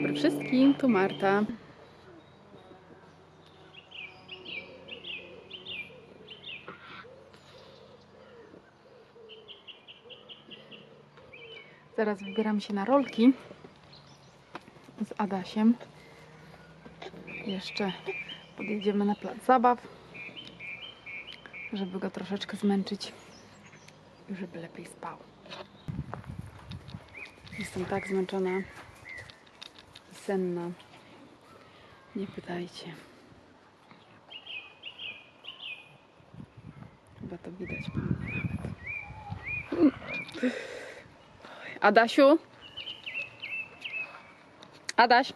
dobry wszystkim, tu Marta. Zaraz wybieram się na rolki z Adasiem. Jeszcze podjedziemy na plac zabaw, żeby go troszeczkę zmęczyć i żeby lepiej spał. Jestem tak zmęczona i senna. Nie pytajcie. Chyba to widać po mnie nawet. Adasiu? Adaś?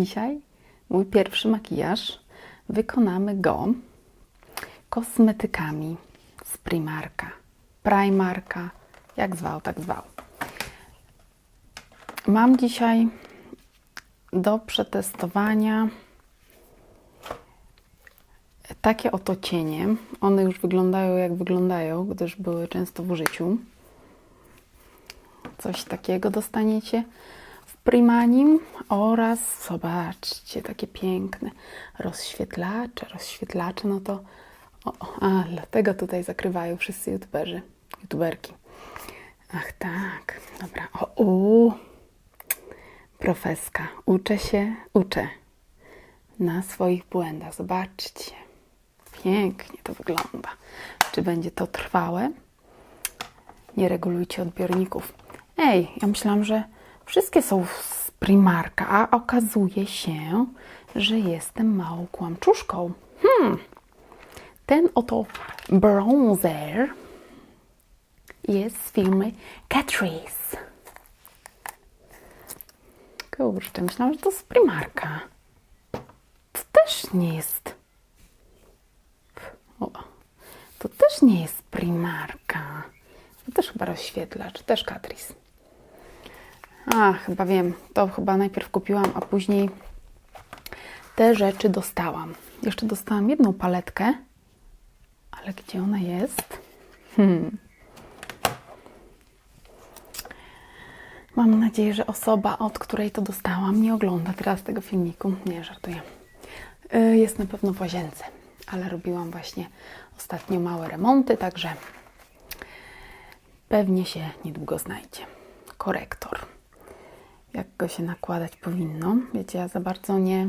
Dzisiaj mój pierwszy makijaż. Wykonamy go kosmetykami z Primarka. Primarka, jak zwał, tak zwał. Mam dzisiaj do przetestowania takie oto cienie. One już wyglądają jak wyglądają, gdyż były często w użyciu. Coś takiego dostaniecie Primanim oraz zobaczcie, takie piękne rozświetlacze. Rozświetlacze, no to o, a, dlatego tutaj zakrywają wszyscy youtuberzy, youtuberki. Ach tak, dobra. O, u, profeska. Uczę się, uczę na swoich błędach. Zobaczcie. Pięknie to wygląda. Czy będzie to trwałe? Nie regulujcie odbiorników. Ej, ja myślałam, że wszystkie są z Primarka, a okazuje się, że jestem małą kłamczuszką. Hmm. Ten oto bronzer jest z firmy Catrice. Kurczę, myślałam, że to z Primarka. To też nie jest. O, to też nie jest Primarka. To też chyba rozświetlacz, też Catrice. A, chyba wiem. To chyba najpierw kupiłam, a później te rzeczy dostałam. Jeszcze dostałam jedną paletkę, ale gdzie ona jest? Hmm. Mam nadzieję, że osoba, od której to dostałam, nie ogląda teraz tego filmiku. Nie, żartuję. Y, Jest na pewno w łazience, ale robiłam właśnie ostatnio małe remonty, także pewnie się niedługo znajdzie. Korektor. Jak go się nakładać powinno. Wiecie, ja za bardzo nie,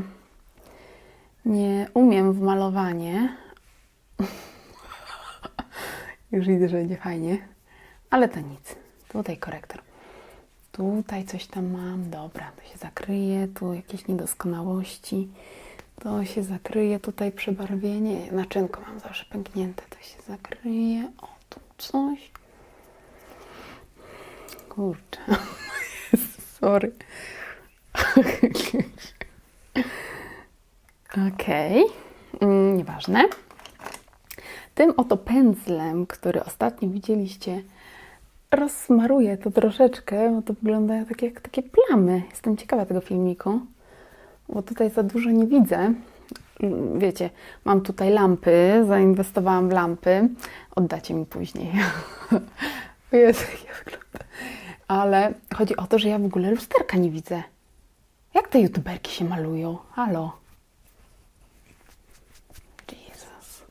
nie umiem w malowanie. Już widzę, że będzie fajnie. Ale to nic. Tutaj korektor. Tutaj coś tam mam. Dobra, to się zakryje. Tu jakieś niedoskonałości. To się zakryje. Tutaj przebarwienie. Naczynko mam zawsze pęknięte. To się zakryje. O, tu coś. Kurczę. Sorry. Okej. Mm, Nieważne. Tym oto pędzlem, który ostatnio widzieliście, rozsmaruję to troszeczkę, bo to wygląda tak jak takie plamy. Jestem ciekawa tego filmiku, bo tutaj za dużo nie widzę. Mm, Wiecie, mam tutaj lampy, zainwestowałam w lampy. Oddacie mi później. Jezu, jak ja. Ale chodzi o to, że ja w ogóle lusterka nie widzę. Jak te youtuberki się malują? Halo? Jezus.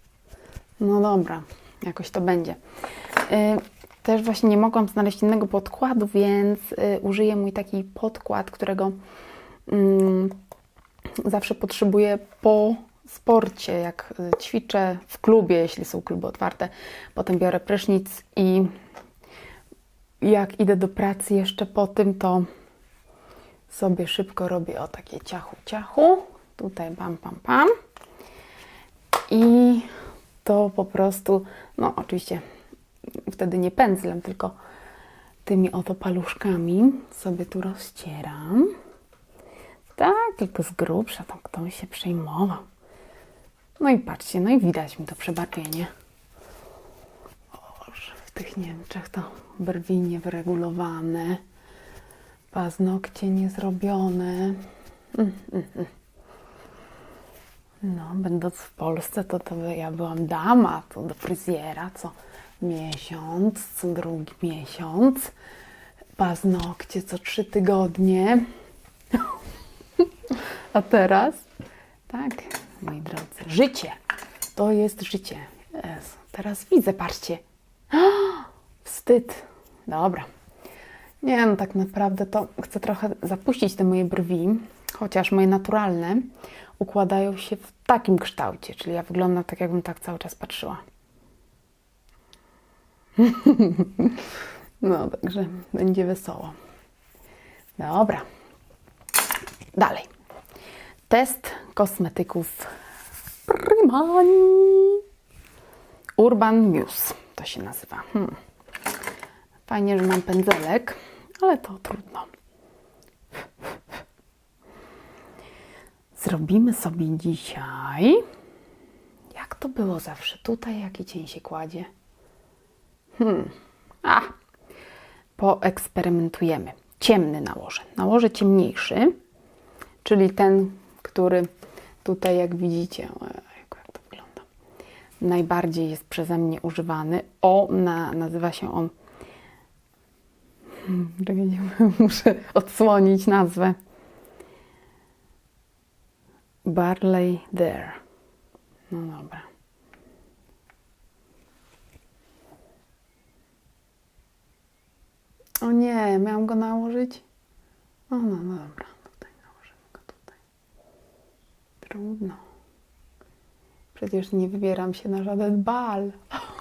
No dobra, jakoś to będzie. Y, Też właśnie nie mogłam znaleźć innego podkładu, więc y, użyję mój taki podkład, którego mm, zawsze potrzebuję po sporcie, jak y, ćwiczę w klubie, jeśli są kluby otwarte. Potem biorę prysznic i jak idę do pracy jeszcze po tym, to sobie szybko robię o takie ciachu, ciachu. Tutaj pam, pam, pam. I to po prostu, no oczywiście wtedy nie pędzlem, tylko tymi oto paluszkami sobie tu rozcieram. Tak, tylko z grubsza, tam ktoś się przejmował. No i patrzcie, no i widać mi to przebarwienie. Tych Niemczech to brwi niewyregulowane, paznokcie niezrobione. Mm, mm, mm. No, będąc w Polsce, to, to ja byłam dama, to do fryzjera co miesiąc, co drugi miesiąc, paznokcie co trzy tygodnie. A teraz, tak, moi drodzy, życie. To jest życie. Jezu, teraz widzę, patrzcie. Wstyd. Dobra. Nie, no tak naprawdę to chcę trochę zapuścić te moje brwi, chociaż moje naturalne układają się w takim kształcie, czyli ja wyglądam tak, jakbym tak cały czas patrzyła. No, także będzie wesoło. Dobra. Dalej. Test kosmetyków Primani. Urban Muse to się nazywa. Hmm. Fajnie, że mam pędzelek, ale to trudno. Zrobimy sobie dzisiaj. Jak to było zawsze? Tutaj jaki cień się kładzie? Hmm. A, poeksperymentujemy. Ciemny nałożę. Nałożę ciemniejszy, czyli ten, który tutaj, jak widzicie, jak to wygląda, najbardziej jest przeze mnie używany. O, na, nazywa się on. Hmm, czekajcie, muszę odsłonić nazwę. Barley There. No dobra. O nie, miałam go nałożyć? O, no, no dobra, tutaj nałożymy go tutaj. Trudno. Przecież nie wybieram się na żaden bal.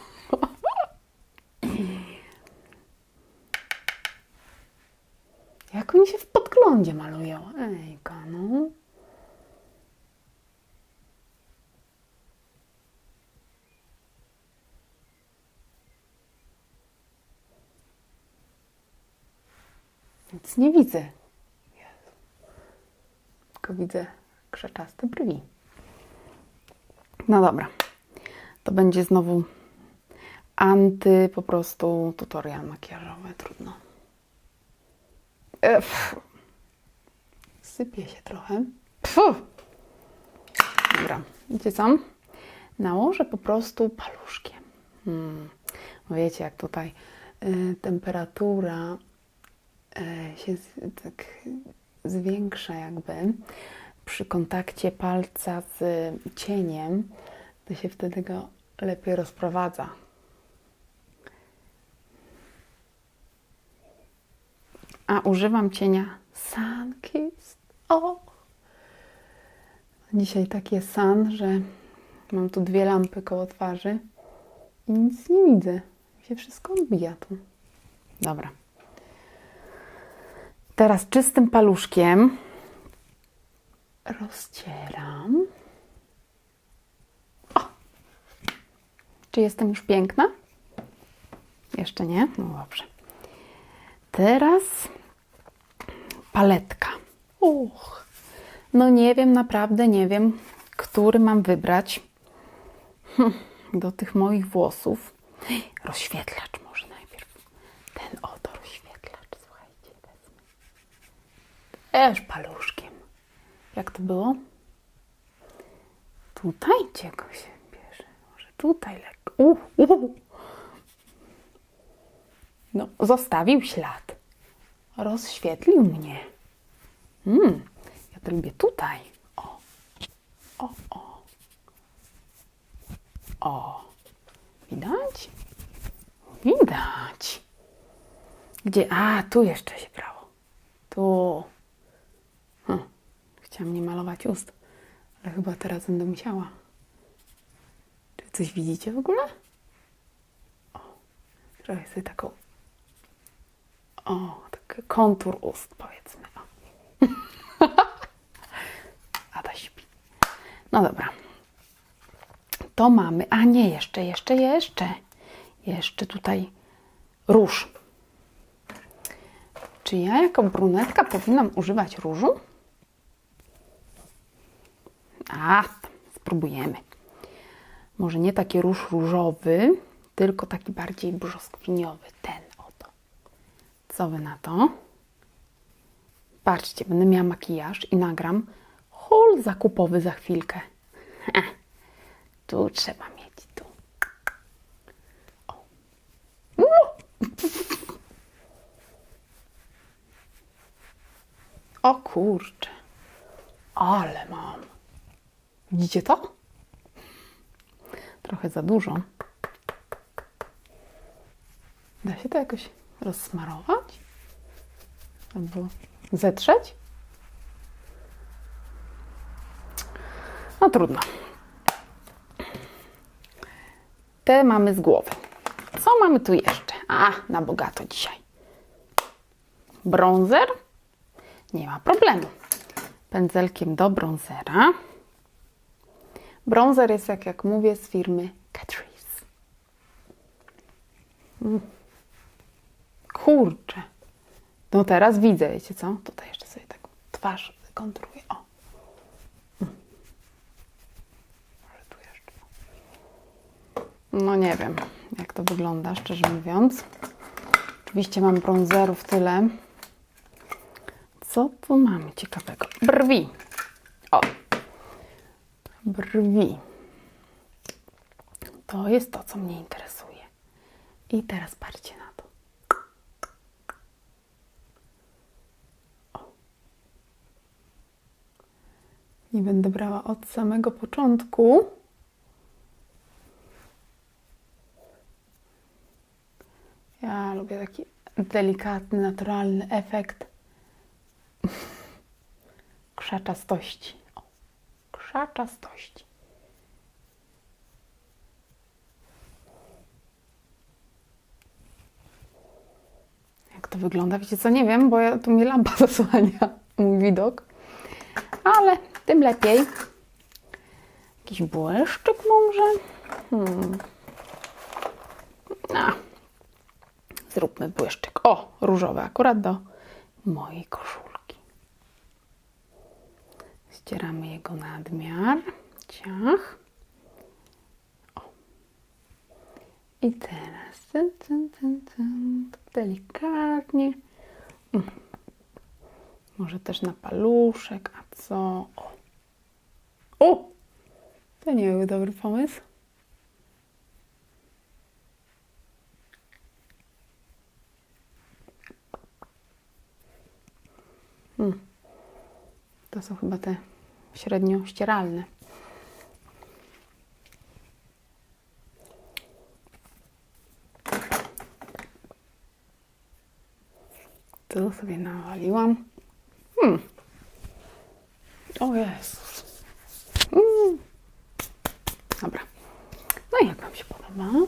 Jak oni się w podglądzie malują? Ejka, no. Nic nie widzę. Tylko widzę krzaczaste brwi. No dobra. To będzie znowu anty, po prostu tutorial makijażowy. Trudno. Ef. Sypie się trochę. Dobra. Wiecie co? Nałożę po prostu paluszkiem. Hmm. Wiecie, jak tutaj y, temperatura e, się z, tak zwiększa jakby przy kontakcie palca z cieniem, to się wtedy go lepiej rozprowadza. A używam cienia Sunkissed. O! Dzisiaj taki jest sun, że mam tu dwie lampy koło twarzy i nic nie widzę. Się wszystko odbija tu. Dobra. Teraz czystym paluszkiem rozcieram. O! Czy jestem już piękna? Jeszcze nie? No dobrze. Teraz paletka. Uch. No nie wiem, naprawdę nie wiem, który mam wybrać hm, do tych moich włosów. Rozświetlacz może najpierw. Ten oto rozświetlacz, słuchajcie, wezmę. Też paluszkiem. Jak to było? Tutaj czego się bierze? Może tutaj lekko. Uh, uh. No, zostawił ślad. Rozświetlił mnie. Mm, ja to lubię tutaj. O, o, o. O, widać? Widać. Gdzie? A, tu jeszcze się brało. Tu. Hm. Chciałam nie malować ust, ale chyba teraz będę musiała. Czy coś widzicie w ogóle? O, trochę sobie taką. O, kontur ust, powiedzmy. Ada śpi. No dobra. To mamy. A nie, jeszcze, jeszcze, jeszcze. Jeszcze tutaj róż. Czy ja jako brunetka powinnam używać różu? A, spróbujemy. Może nie taki róż różowy, tylko taki bardziej brzoskwiniowy. Ten. Co wy na to? Patrzcie, będę miała makijaż i nagram haul zakupowy za chwilkę. Tu trzeba mieć, tu. O. O kurczę. Ale mam. Widzicie to? Trochę za dużo. Da się to jakoś rozsmarować? Albo zetrzeć? No trudno. Te mamy z głowy. Co mamy tu jeszcze? A, na bogato dzisiaj. Bronzer? Nie ma problemu. Pędzelkiem do bronzera. Bronzer jest, jak, jak mówię, z firmy Catrice. Mm. Kurczę. No teraz widzę, wiecie co? Tutaj jeszcze sobie tak twarz kontruję. O. może tu jeszcze. No nie wiem, jak to wygląda, szczerze mówiąc. Oczywiście mam bronzerów tyle. Co tu mamy ciekawego? Brwi. O. Brwi. To jest to, co mnie interesuje. I teraz parcie na Nie będę brała od samego początku. Ja lubię taki delikatny, naturalny efekt krzaczastości. O, krzaczastości. Jak to wygląda? Wiecie co, nie wiem, bo ja, tu mi lampa zasłania mój widok. Ale tym lepiej. Jakiś błyszczyk może? Hmm. A, Zróbmy błyszczyk. O, różowy akurat do mojej koszulki. Ścieramy jego nadmiar. Ciach. O. I teraz ten, ten, ten, delikatnie. Mm. Może też na paluszek, a co? O! O! To nie był dobry pomysł. Hmm. To są chyba te średnio ścieralne. Tu sobie nawaliłam. Hmm. O. Mm. Dobra. No i jak Wam się podoba?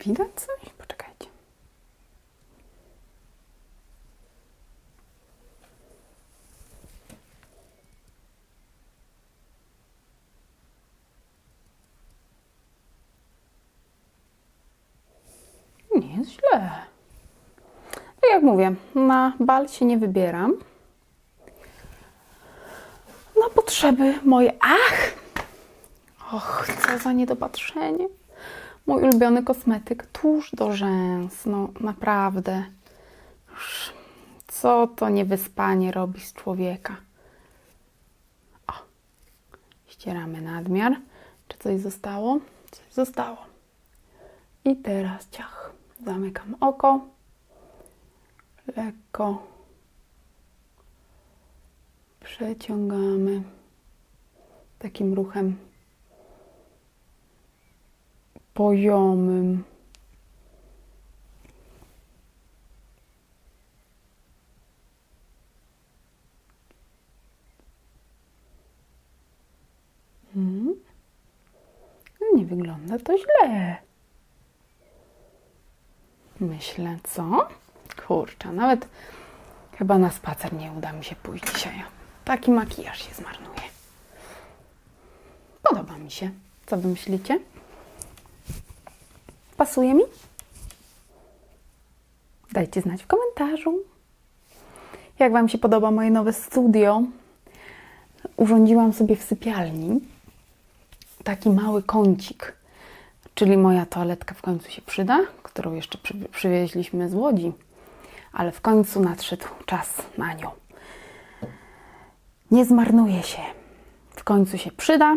Widać coś? Poczekajcie. Nie jest źle. Tak jak mówię, na bal się nie wybieram. Na potrzeby moje. Ach! Och, co za niedopatrzenie. Mój ulubiony kosmetyk, tuż do rzęs. No naprawdę. Co to niewyspanie robi z człowieka? O, ścieramy nadmiar. Czy coś zostało? Coś zostało. I teraz ciach. Zamykam oko. Lekko przeciągamy takim ruchem poziomym. Mhm. No Nie wygląda to źle. Myślę, co? Kurczę, nawet chyba na spacer nie uda mi się pójść dzisiaj. Taki makijaż się zmarnuje. Podoba mi się. Co wy myślicie? Pasuje mi? Dajcie znać w komentarzu. Jak Wam się podoba moje nowe studio? Urządziłam sobie w sypialni taki mały kącik, czyli moja toaletka w końcu się przyda, którą jeszcze przy, przywieźliśmy z Łodzi, ale w końcu nadszedł czas na nią. Nie zmarnuje się. W końcu się przyda.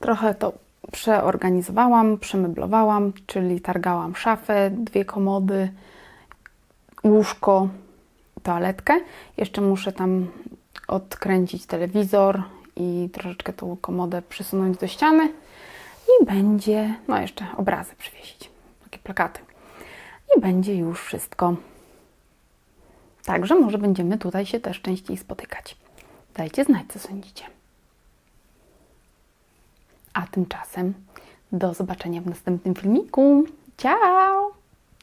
Trochę to przeorganizowałam, przemeblowałam, czyli targałam szafę, dwie komody, łóżko, toaletkę. Jeszcze muszę tam odkręcić telewizor i troszeczkę tą komodę przysunąć do ściany i będzie, no jeszcze obrazy przywiesić, takie plakaty. I będzie już wszystko. Także może będziemy tutaj się też częściej spotykać. Dajcie znać, co sądzicie. A tymczasem do zobaczenia w następnym filmiku. Ciao!